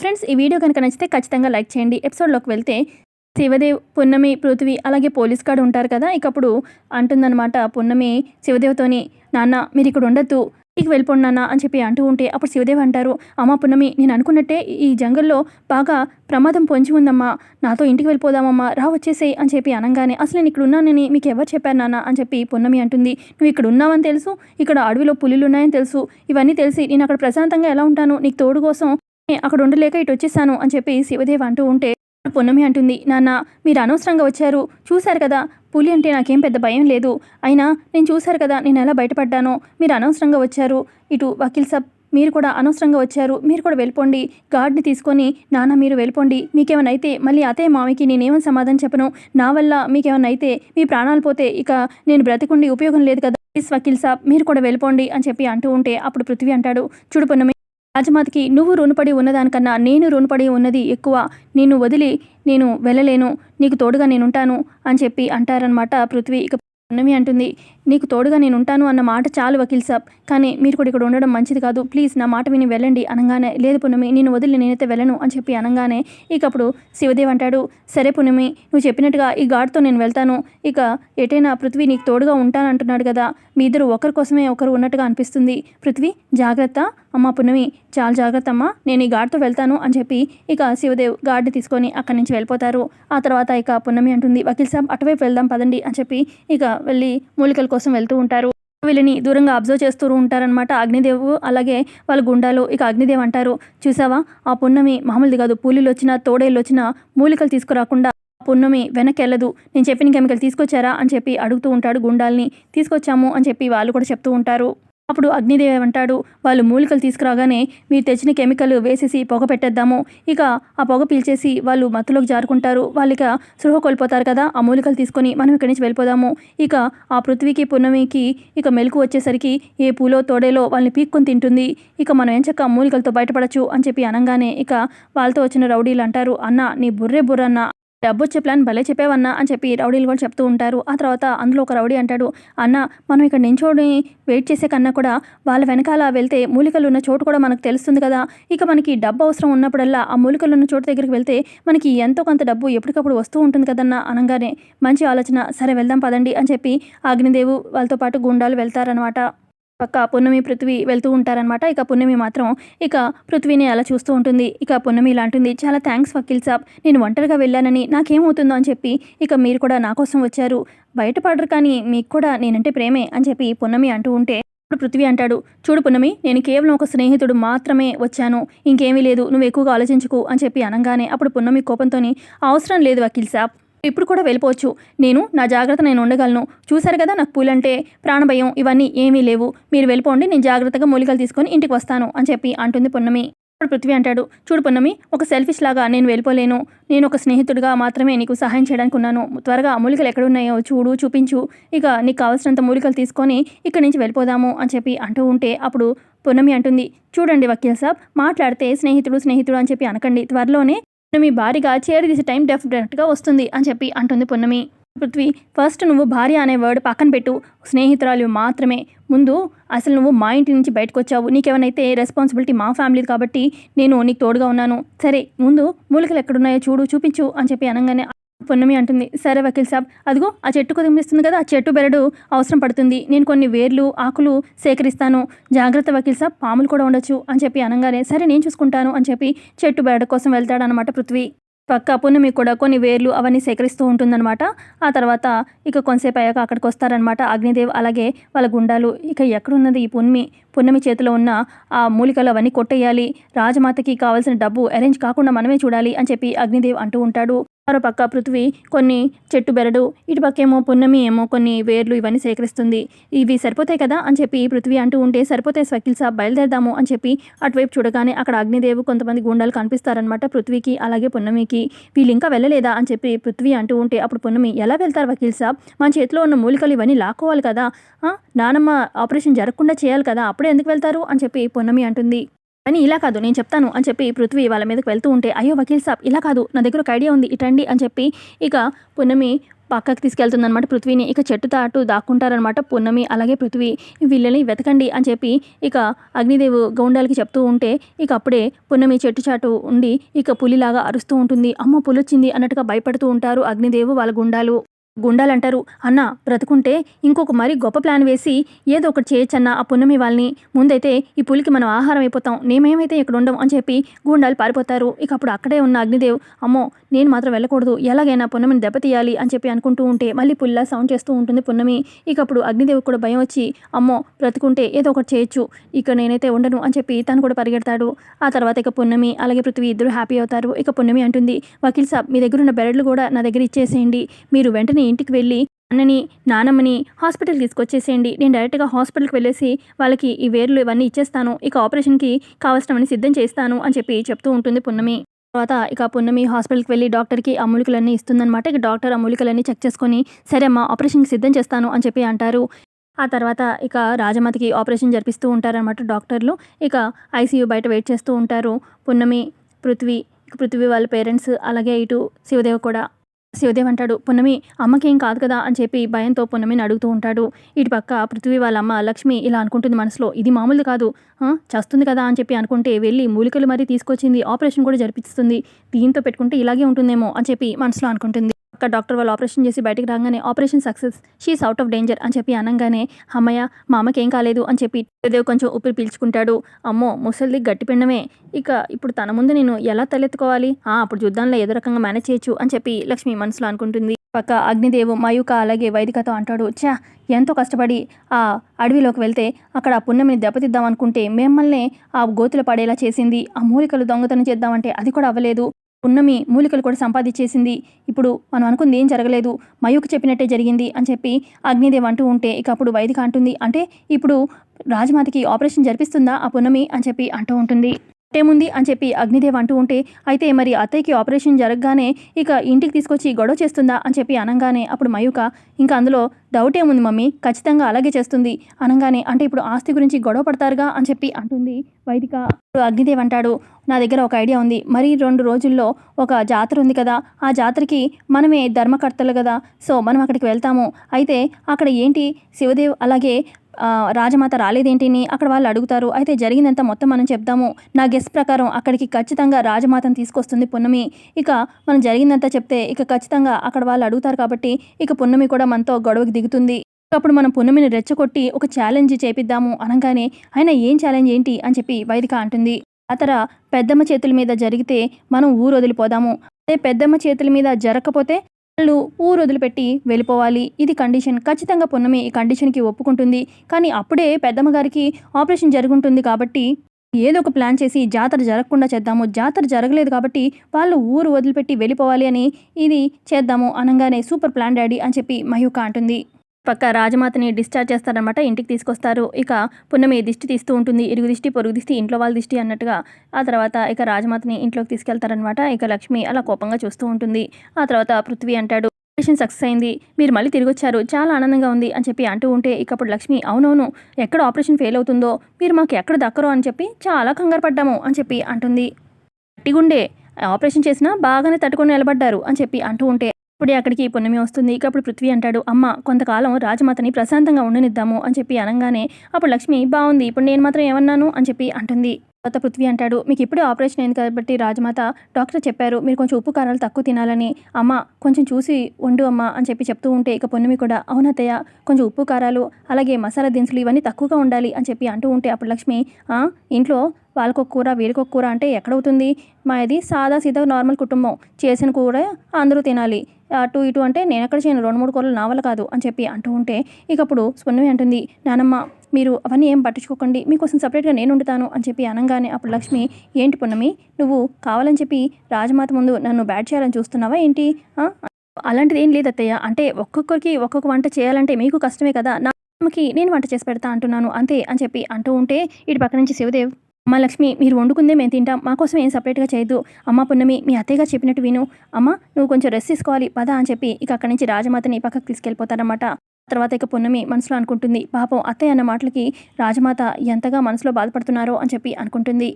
Friends ఈ video కనుక నచ్చితే ఖచ్చితంగా లైక్ చేయండి. ఎపిసోడ్లోకి వెళ్తే శివదేవ్ పున్నమి పృథ్వీ అలాగే పోలీస్ గార్డు ఉంటారు కదా. ఇకప్పుడు అంటుందన్నమాట పున్నమి శివదేవ్తోని నాన్న మీరు ఇక్కడ ఉండొద్దు. ఇక వెళ్ళిపోండి నాన్న అని చెప్పి అంటూ ఉంటే అప్పుడు శివదేవ్ అంటారు అమ్మ పున్నమి నేను అనుకున్నట్టే ఈ జంగల్లో బాగా ప్రమాదం పొంచి ఉందమ్మా. నాతో ఇంటికి వెళ్ళిపోదామమ్మా. రా వచ్చేసేయ్ అని చెప్పి అనగానే అసలు నేను ఇక్కడ ఉన్నానని మీకు ఎవరు చెప్పారు నాన్న? అని చెప్పి పున్నమి అంటుంది నువ్వు ఇక్కడ ఉన్నావని తెలుసు. ఇక్కడ అడవిలో పులులు ఉన్నాయని తెలుసు. ఇవన్నీ తెలిసి నేను అక్కడ ప్రశాంతంగా ఎలా ఉంటాను? నీకు తోడు కోసం అక్కడ ఉండలేక ఇటు వచ్చేసాను అని చెప్పి శివదేవ్ అంటూ ఉంటే పొన్నమి అంటుంది. నాన్న మీరు అనవసరంగా వచ్చారు. చూశారు కదా పులి అంటే నాకేం పెద్ద భయం లేదు. అయినా నేను చూశారు కదా నేను ఎలా బయటపడ్డానో. మీరు అనవసరంగా వచ్చారు. ఇటు వకీల్ సాబ్ మీరు కూడా అనవసరంగా వచ్చారు. మీరు కూడా వెళ్ళిపోండి. గార్డ్ని తీసుకొని నాన్న మీరు వెళ్ళిపోండి. మీకేమైనా అయితే మళ్ళీ అతే మామికి నేనేమని సమాధానం చెప్పను? నా వల్ల మీకేమైనా అయితే మీ ప్రాణాలు పోతే ఇక నేను బ్రతికుండి ఉపయోగం లేదు కదా. ప్లీజ్ వకీల్ సాబ్ మీరు కూడా వెళ్ళిపోండి అని చెప్పి అంటూ ఉంటే అప్పుడు పృథ్వీ అంటాడు. చూడు పొన్నమి రాజమాతకి నువ్వు రుణపడి ఉన్నదానికన్నా నేను రుణపడి ఉన్నది ఎక్కువ. నిన్ను వదిలి నేను వెళ్ళలేను. నీకు తోడుగా నేను ఉంటాను అని చెప్పి అంటారనమాట పృథ్వీ. ఇక పున్నమి అంటుంది. నీకు తోడుగా నేను ఉంటాను అన్న మాట చాలు వకీల్ సాబ్. కానీ మీరు కూడా ఇక్కడ ఉండడం మంచిది కాదు. ప్లీజ్ నా మాట విని వెళ్ళండి అనగానే లేదు పున్నమి నేను వదిలి నేనైతే వెళ్ళను అని చెప్పి అనగానే ఇక అప్పుడు శివదేవ్ అంటాడు సరే పున్నమి నువ్వు చెప్పినట్టుగా ఈ గాడ్తో నేను వెళ్తాను. ఇక ఎటైనా పృథ్వీ నీకు తోడుగా ఉంటానంటున్నాడు కదా. మీ ఇద్దరు ఒకరి కోసమే ఒకరు ఉన్నట్టుగా అనిపిస్తుంది. పృథ్వీ జాగ్రత్త. అమ్మ పున్నమి చాలా జాగ్రత్త అమ్మా నేను ఈ గాడితో వెళ్తాను అని చెప్పి ఇక శివదేవ్ గాడిని తీసుకొని అక్కడి నుంచి వెళ్ళిపోతారు. ఆ తర్వాత ఇక పున్నమి అంటుంది వకీల్ సాబ్ అటువైపు వెళ్దాం పదండి అని చెప్పి ఇక వెళ్ళి మూలికల కోసం వెళ్తూ ఉంటారు. వీళ్ళని దూరంగా అబ్జర్వ్ చేస్తూ ఉంటారనమాట అగ్నిదేవు. అలాగే వాళ్ళ గుండాలు ఇక అగ్నిదేవ్ అంటారు చూసావా ఆ పున్నమి మామూలుది కాదు. పూలీలు వచ్చినా తోడేళ్ళు వచ్చినా మూలికలు తీసుకురాకుండా ఆ పున్నమి వెనక్కి వెళ్ళదు. నేను చెప్పిన కెమికల్ తీసుకొచ్చారా? అని చెప్పి అడుగుతూ ఉంటాడు గుండాల్ని. తీసుకొచ్చాము అని చెప్పి వాళ్ళు కూడా చెప్తూ ఉంటారు. అప్పుడు అగ్నిదేవ్ అంటాడు వాళ్ళు మూలికలు తీసుకురాగానే మీరు తెచ్చిన కెమికల్ వేసేసి పొగ పెట్టేద్దాము. ఇక ఆ పొగ పీల్చేసి వాళ్ళు మత్తులోకి జారుకుంటారు. వాళ్ళు ఇక సృహ కోల్పోతారు కదా ఆ మూలికలు తీసుకొని మనం ఇక్కడి నుంచి వెళ్ళిపోదాము. ఇక ఆ పృథ్వీకి పున్నమికి ఇక మెలకు వచ్చేసరికి ఏ పూలో తోడేలో వాళ్ళని పీక్కొని తింటుంది. ఇక మనం ఎంచక్క మూలికలతో బయటపడచ్చు అని చెప్పి అనగానే ఇక వాళ్ళతో వచ్చిన రౌడీలు అంటారు అన్న నీ బుర్రే బుర్రన్న. డబ్బు వచ్చే ప్లాన్ భలే చెప్పేవన్నా అని చెప్పి రౌడీలు కూడా చెప్తూ ఉంటారు. ఆ తర్వాత అందులో ఒక రౌడీ అంటాడు అన్న మనం ఇక్కడ నించోని వెయిట్ చేసే కన్నా కూడా వాళ్ళ వెనకాల వెళ్తే మూలికలు ఉన్న చోటు కూడా మనకు తెలుస్తుంది కదా. ఇక మనకి డబ్బు అవసరం ఉన్నప్పుడల్లా ఆ మూలికలు ఉన్న చోటు దగ్గరికి వెళ్తే మనకి ఎంతో కొంత డబ్బు ఎప్పటికప్పుడు వస్తూ ఉంటుంది కదన్న అనగానే. మంచి ఆలోచన. సరే వెళ్దాం పదండి అని చెప్పి అగ్నిదేవు వాళ్ళతో పాటు గుండాలు వెళ్తారనమాట పక్క పున్నమి పృథ్వీ వెళ్తూ ఉంటారనమాట ఇక పున్నమి మాత్రం ఇక పృథ్వీని అలా చూస్తూ ఉంటుంది. ఇక పున్నమి ఇలా అంటుంది చాలా థ్యాంక్స్ వకీల్ సాబ్. నేను ఒంటరిగా వెళ్ళానని నాకేమవుతుందో అని చెప్పి ఇక మీరు కూడా నా కోసం వచ్చారు. బయటపడరు కానీ మీకు కూడా నేనంటే ప్రేమే అని చెప్పి పున్నమి అంటూ ఉంటే ఇప్పుడు పృథ్వీ అంటాడు. చూడు పున్నమి నేను కేవలం ఒక స్నేహితుడు మాత్రమే వచ్చాను. ఇంకేమీ లేదు. నువ్వు ఎక్కువగా ఆలోచించుకు అని చెప్పి అనగానే అప్పుడు పున్నమి కోపంతోని అవసరం లేదు వకీల్ సాబ్. ఇప్పుడు కూడా వెళ్ళిపోవచ్చు. నేను నా జాగ్రత్త నేను ఉండగలను. చూశారు కదా నాకు పూలంటే ప్రాణభయం ఇవన్నీ ఏమీ లేవు. మీరు వెళ్ళిపోండి నేను జాగ్రత్తగా మూలికలు తీసుకొని ఇంటికి వస్తాను అని చెప్పి అంటుంది పున్నమి. అప్పుడు పృథ్వీ అంటాడు చూడు పున్నమి ఒక సెల్ఫిష్ లాగా నేను వెళ్ళిపోలేను. నేను ఒక స్నేహితుడిగా మాత్రమే నీకు సహాయం చేయడానికి ఉన్నాను. త్వరగా మూలికలు ఎక్కడున్నాయో చూడు చూపించు. ఇక నీకు కావాల్సినంత మూలికలు తీసుకొని ఇక్కడి నుంచి వెళ్ళిపోదాము అని చెప్పి అంటూ ఉంటే అప్పుడు పున్నమి అంటుంది చూడండి వకీల్ సాబ్ మాట్లాడితే స్నేహితుడు స్నేహితుడు అని చెప్పి అనకండి. త్వరలోనే మీ భారీగా చేరదీసే టైం డెఫినెట్గా వస్తుంది అని చెప్పి అంటుంది పున్నమి. పృథ్వీ ఫస్ట్ నువ్వు భార్య అనే వర్డ్ పక్కన పెట్టు. స్నేహితురాలు మాత్రమే. ముందు అసలు నువ్వు మా ఇంటి నుంచి బయటకు వచ్చావు. నీకేమైతే రెస్పాన్సిబిలిటీ మా ఫ్యామిలీ కాబట్టి నేను నీకు తోడుగా ఉన్నాను. సరే ముందు మూలికలు ఎక్కడున్నాయో చూడు చూపించు అని చెప్పి అనగానే పున్నమి అంటుంది. సరే వకీల్ సాబ్ అదిగో ఆ చెట్టు కదిమిస్తుంది కదా ఆ చెట్టు బెరడు అవసరం పడుతుంది. నేను కొన్ని వేర్లు ఆకులు సేకరిస్తాను. జాగ్రత్త వకీల్ సాబ్ పాములు కూడా ఉండొచ్చు అని చెప్పి అనగానే సరే నేను చూసుకుంటాను అని చెప్పి చెట్టు బెరడు కోసం వెళ్తాడనమాట పృథ్వీ. పక్క పున్నమి కూడా కొన్ని వేర్లు అవన్నీ సేకరిస్తూ ఉంటుందన్నమాట. ఆ తర్వాత ఇక కొంతసేపు అయ్యాక అక్కడికి వస్తారనమాట అగ్నిదేవ్. అలాగే వాళ్ళ గుండాలు. ఇక ఎక్కడున్నది ఈ పున్నమి? పున్నమి చేతిలో ఉన్న ఆ మూలికలు అవన్నీ కొట్టేయాలి. రాజమాతకి కావాల్సిన డబ్బు అరేంజ్ కాకుండా మనమే చూడాలి అని చెప్పి అగ్నిదేవ్ అంటూ ఉంటాడు. మరోపక్క పృథ్వీ కొన్ని చెట్టు బెరడు ఇటు పక్కేమో పున్నమి ఏమో కొన్ని వేర్లు ఇవన్నీ సేకరిస్తుంది. ఇవి సరిపోతాయి కదా అని చెప్పి పృథ్వీ అంటూ ఉంటే సరిపోతే స్వకిల్ సాబ్ బయలుదేరదాము అని చెప్పి అటువైపు చూడగానే అక్కడ అగ్నిదేవు కొంతమంది గుండాలు కనిపిస్తారనమాట పృథ్వీకి అలాగే పున్నమికి. వీళ్ళు ఇంకా వెళ్ళలేదా అని చెప్పి పృథ్వీ అంటూ ఉంటే అప్పుడు పున్నమి ఎలా వెళ్తారు వకీల్ సాబ్? మన చేతిలో ఉన్న మూలికలు ఇవన్నీ లాక్కోవాలి కదా. నానమ్మ ఆపరేషన్ జరగకుండా చేయాలి కదా అప్పుడే ఎందుకు వెళ్తారు? అని చెప్పి పున్నమి అంటుంది. అని ఇలా కాదు నేను చెప్తాను అని చెప్పి పృథ్వీ వాళ్ళ మీదకి వెళ్తూ ఉంటే అయ్యో వకీల్ సాబ్ ఇలా కాదు నా దగ్గర ఒక ఐడియా ఉంది ఇటండి అని చెప్పి ఇక పున్నమి పక్కకు తీసుకెళ్తుందనమాట పృథ్వీని. ఇక చెట్టు తాటు దాక్కుంటారనమాట పున్నమి అలాగే పృథ్వీ వీళ్ళని వెతకండి అని చెప్పి ఇక అగ్నిదేవు గౌండాలకి చెప్తూ ఉంటే ఇక అప్పుడే పున్నమి చెట్టు చాటు ఉండి ఇక పులిలాగా అరుస్తూ ఉంటుంది. అమ్మ పులొచ్చింది అన్నట్టుగా భయపడుతూ ఉంటారు అగ్నిదేవు వాళ్ళ గుండాలు. గుండాలంటారు. అన్న బ్రతుకుంటే ఇంకొక మరి గొప్ప ప్లాన్ వేసి ఏదో ఒకటి చేయొచ్చన్న ఆ పున్నమి వాళ్ళని ముందైతే ఈ పులికి మనం ఆహారం అయిపోతాం. నేమేమైతే ఇక్కడ ఉండం అని చెప్పి గుండాలు పారిపోతారు. ఇక అప్పుడు అక్కడే ఉన్న అగ్నిదేవ్ అమ్మో నేను మాత్రం వెళ్ళకూడదు. ఎలాగైనా పున్నమిని దెబ్బతీయాలి అని చెప్పి అనుకుంటూ ఉంటే మళ్ళీ పుల్లా సౌండ్ చేస్తూ ఉంటుంది పున్నమి. ఇక అప్పుడు అగ్నిదేవ్ కూడా భయం వచ్చి అమ్మో బ్రతుకుంటే ఏదో ఒకటి చేయొచ్చు. ఇక నేనైతే ఉండను అని చెప్పి తను కూడా పరిగెడతాడు. ఆ తర్వాత ఇక పున్నమి అలాగే పృథ్వీ ఇద్దరు హ్యాపీ అవుతారు. ఇక పున్నమి అంటుంది వకీల్ సాబ్ మీ దగ్గర ఉన్న బెరడ్లు కూడా నా దగ్గర ఇచ్చేసేయండి. మీరు వెంటనే ఇంటికి వెళ్ళి అన్నని నానమ్మని హాస్పిటల్ తీసుకొచ్చేసేయండి. నేను డైరెక్ట్గా హాస్పిటల్కి వెళ్ళేసి వాళ్ళకి ఈ వేర్లు ఇవన్నీ ఇచ్చేస్తాను. ఇక ఆపరేషన్కి కావాల్సినవన్నీ సిద్ధం చేస్తాను అని చెప్పి చెప్తూ ఉంటుంది పున్నమి. తర్వాత ఇక పున్నమి హాస్పిటల్కి వెళ్ళి డాక్టర్కి ఆ మూలికలన్నీ ఇస్తుందన్నమాట. ఇక డాక్టర్ ఆ మూలికలన్నీ చెక్ చేసుకొని సరే అమ్మా ఆపరేషన్కి సిద్ధం చేస్తాను అని చెప్పి అంటారు. ఆ తర్వాత ఇక రాజమాతకి ఆపరేషన్ జరిపిస్తూ ఉంటారనమాట డాక్టర్లు. ఇక ఐసీయూ బయట వెయిట్ చేస్తూ ఉంటారు పున్నమి పృథ్వీ. పృథ్వీ వాళ్ళ పేరెంట్స్ అలాగే ఇటు శివదేవ్ కూడా. శివదేవ్ అంటాడు పున్నమి అమ్మకేం కాదు కదా అని చెప్పి భయంతో పున్నమిని అడుగుతూ ఉంటాడు. ఇటు పక్క పృథ్వీ వాళ్ళ అమ్మ లక్ష్మి ఇలా అనుకుంటుంది మనసులో ఇది మామూలు కాదు చస్తుంది కదా అని చెప్పి అనుకుంటే వెళ్ళి మూలికలు మరీ తీసుకొచ్చింది ఆపరేషన్ కూడా జరిపిస్తుంది. దీంతో పెట్టుకుంటే ఇలాగే ఉంటుందేమో అని చెప్పి మనసులో అనుకుంటుంది. అక్క డాక్టర్ వాళ్ళు ఆపరేషన్ చేసి బయటికి రాగానే operation success she's out of danger అని చెప్పి అనగానే అమ్మయ్య మా అమ్మకి ఏం కాలేదు అని చెప్పి శివదేవ్ కొంచెం ఊపిరి పీల్చుకుంటాడు. అమ్మో ముసలిది గట్టిపిండమే ఇక ఇప్పుడు తన ముందు నేను ఎలా తలెత్తుకోవాలి? ఆ అప్పుడు చూద్దాంలో ఏదో రకంగా మేనేజ్ చేయొచ్చు అని చెప్పి లక్ష్మి మనసులో అనుకుంటుంది. పక్క అగ్నిదేవు మయూక అలాగే వైదికతో అంటాడు ఛా ఎంతో కష్టపడి ఆ అడవిలోకి వెళ్తే అక్కడ ఆ పుణ్యమిని దెబ్బతిద్దాం అనుకుంటే మిమ్మల్ని ఆ గోతులు పడేలా చేసింది. ఆ మూలికలు దొంగతనం చేద్దామంటే అది కూడా అవ్వలేదు. పున్నమి మూలికలు కూడా సంపాదించేసింది. ఇప్పుడు మనం అనుకుంది ఏం జరగలేదు. మయూకు చెప్పినట్టే జరిగింది అని చెప్పి అగ్నిదేవ్ అంటూ ఉంటే ఇక అప్పుడు వైదిక అంటుంది. అంటే ఇప్పుడు రాజమాతకి ఆపరేషన్ జరిపిస్తుందా ఆ పున్నమి అని చెప్పి అంటూ ఉంటుంది. ఏముంది అని చెప్పి అగ్నిదేవ్ అంటూ ఉంటే అయితే మరి అత్తయ్యకి ఆపరేషన్ జరగగానే ఇక ఇంటికి తీసుకొచ్చి గొడవ చేస్తుందా? అని చెప్పి అనగానే అప్పుడు మయూక ఇంకా అందులో డౌట్ ఏముంది మమ్మీ? ఖచ్చితంగా అలాగే చేస్తుంది. అనగానే అంటే ఇప్పుడు ఆస్తి గురించి గొడవ పడతారుగా? అని చెప్పి అంటుంది వైదిక. అప్పుడు అగ్నిదేవ్ అంటాడు నా దగ్గర ఒక ఐడియా ఉంది. మరి రెండు రోజుల్లో ఒక జాతర ఉంది కదా ఆ జాతరకి మనమే ధర్మకర్తలు కదా. సో మనం అక్కడికి వెళ్తాము. అయితే అక్కడ ఏంటి? శివదేవ్ అలాగే రాజమాత రాలేదేంటిని అక్కడ వాళ్ళు అడుగుతారు. అయితే జరిగిందంతా మొత్తం మనం చెప్దాము. నా గెస్ ప్రకారం అక్కడికి ఖచ్చితంగా రాజమాతను తీసుకొస్తుంది పున్నమి. ఇక మనం జరిగిందంతా చెప్తే ఇక ఖచ్చితంగా అక్కడ వాళ్ళు అడుగుతారు కాబట్టి ఇక పున్నమి కూడా మనతో గొడవకి దిగుతుంది. అప్పుడు మనం పున్నమిని రెచ్చగొట్టి ఒక ఛాలెంజ్ చేపిద్దాము అనగానే ఆయన ఏం ఛాలెంజ్ ఏంటి అని చెప్పి వైదిక అంటుంది. అతర పెద్దమ్మ చేతుల మీద జరిగితే మనం ఊరు వదిలిపోదాము అదే పెద్దమ్మ చేతుల మీద జరగకపోతే వాళ్ళు ఊరు వదిలిపెట్టి వెళ్ళిపోవాలి. ఇది కండిషన్. ఖచ్చితంగా పున్నమి ఈ కండిషన్కి ఒప్పుకుంటుంది. కానీ అప్పుడే పెద్దమ్మ గారికి ఆపరేషన్ జరుగుంటుంది కాబట్టి ఏదో ఒక ప్లాన్ చేసి జాతర జరగకుండా చేద్దాము. జాతర జరగలేదు కాబట్టి వాళ్ళు ఊరు వదిలిపెట్టి వెళ్ళిపోవాలి అని ఇది చేద్దాము అనగానే సూపర్ ప్లాన్ డాడీ అని చెప్పి మయూక అంటుంది. పక్క రాజమాతని డిశ్చార్జ్ చేస్తారనమాట ఇంటికి తీసుకొస్తారు. ఇక పున్నమి దిష్టి తీస్తూ ఉంటుంది. ఇరుగు దిష్టి పొరుగు దిష్టి ఇంట్లో వాళ్ళ దిష్టి అన్నట్టుగా. ఆ తర్వాత ఇక రాజమాతని ఇంట్లోకి తీసుకెళ్తారనమాట ఇక లక్ష్మి అలా కోపంగా చూస్తూ ఉంటుంది. ఆ తర్వాత పృథ్వీ అంటాడు ఆపరేషన్ సక్సెస్ అయింది. మీరు మళ్ళీ తిరిగి వచ్చారు చాలా ఆనందంగా ఉంది అని చెప్పి అంటూ ఉంటే ఇకప్పుడు లక్ష్మి అవునవును. ఎక్కడ ఆపరేషన్ ఫెయిల్ అవుతుందో? మీరు మాకు ఎక్కడ దక్కరో? అని చెప్పి చాలా కంగారు పడ్డాము అని చెప్పి అంటుంది. గట్టిగుండే. ఆపరేషన్ చేసినా బాగానే తట్టుకొని నిలబడ్డారు అని చెప్పి అంటూ ఉంటే ఇప్పుడే అక్కడికి పున్నమి వస్తుంది. ఇక అప్పుడు పృథ్వీ అంటాడు అమ్మ కొంతకాలం రాజమాతని ప్రశాంతంగా ఉండనిద్దాము అని చెప్పి అనగానే అప్పుడు లక్ష్మి బాగుంది ఇప్పుడు నేను మాత్రం ఏమన్నాను? అని చెప్పి అంటుంది. తర్వాత పృథ్వీ అంటాడు మీకు ఇప్పుడే ఆపరేషన్ అయింది కాబట్టి రాజమాత డాక్టర్ చెప్పారు మీరు కొంచెం ఉప్పు కారాలు తక్కువ తినాలని. అమ్మ కొంచెం చూసి వండు అమ్మ అని చెప్పి చెప్తూ ఉంటే ఇక పొన్నమి కూడా అవునతయ్య కొంచెం ఉప్పు కారాలు అలాగే మసాలా దినుసులు ఇవన్నీ తక్కువగా ఉండాలి అని చెప్పి అంటూ ఉంటే అప్పుడు లక్ష్మి ఇంట్లో వాళ్ళకొక కూర వీరికొక కూర అంటే ఎక్కడవుతుంది? మా అది సాదా సీదా నార్మల్ కుటుంబం చేసిన కూర అందరూ తినాలి. అటు ఇటు అంటే నేను ఎక్కడ చేయను రెండు మూడు కూరలు నా వల్ల కాదు అని చెప్పి అంటూ ఉంటే ఇక అప్పుడు స్పన్నమి అంటుంది నానమ్మ మీరు అవన్నీ ఏం పట్టించుకోకండి మీకోసం సపరేట్గా నేను వండుతాను అని చెప్పి అనగానే అప్పుడు లక్ష్మి ఏంటి పున్నమి నువ్వు కావాలని చెప్పి రాజమాత ముందు నన్ను బ్యాట్ చేయాలని చూస్తున్నావా ఏంటి? అలాంటిది ఏం లేదు అత్తయ్య అంటే ఒక్కొక్కరికి ఒక్కొక్క వంట చేయాలంటే మీకు కష్టమే కదా నా అమ్మకి నేను వంట చేసి పెడతా అంటున్నాను అంతే అని చెప్పి అంటూ ఉంటే ఇటు పక్క నుంచి శివదేవ్ అమ్మ లక్ష్మి మీరు వండుకుందే మేము తింటాం. మా కోసం ఏం సపరేట్గా చేయొద్దు. అమ్మ పున్నమి మీ అత్తయ్యగా చెప్పినట్టు విను. అమ్మ నువ్వు కొంచెం రెస్ట్ తీసుకోవాలి. పద అని చెప్పి ఇక అక్కడి నుంచి రాజమాతని పక్కకు తీసుకెళ్ళిపోతారన్నమాట. తర్వాత ఇక పున్నమి మనసులో అనుకుంటుంది. పాపం అత్తయ్య అన్న మాటలకి రాజమాత ఎంతగా మనసులో బాధపడుతున్నారో అని చెప్పి అనుకుంటుంది.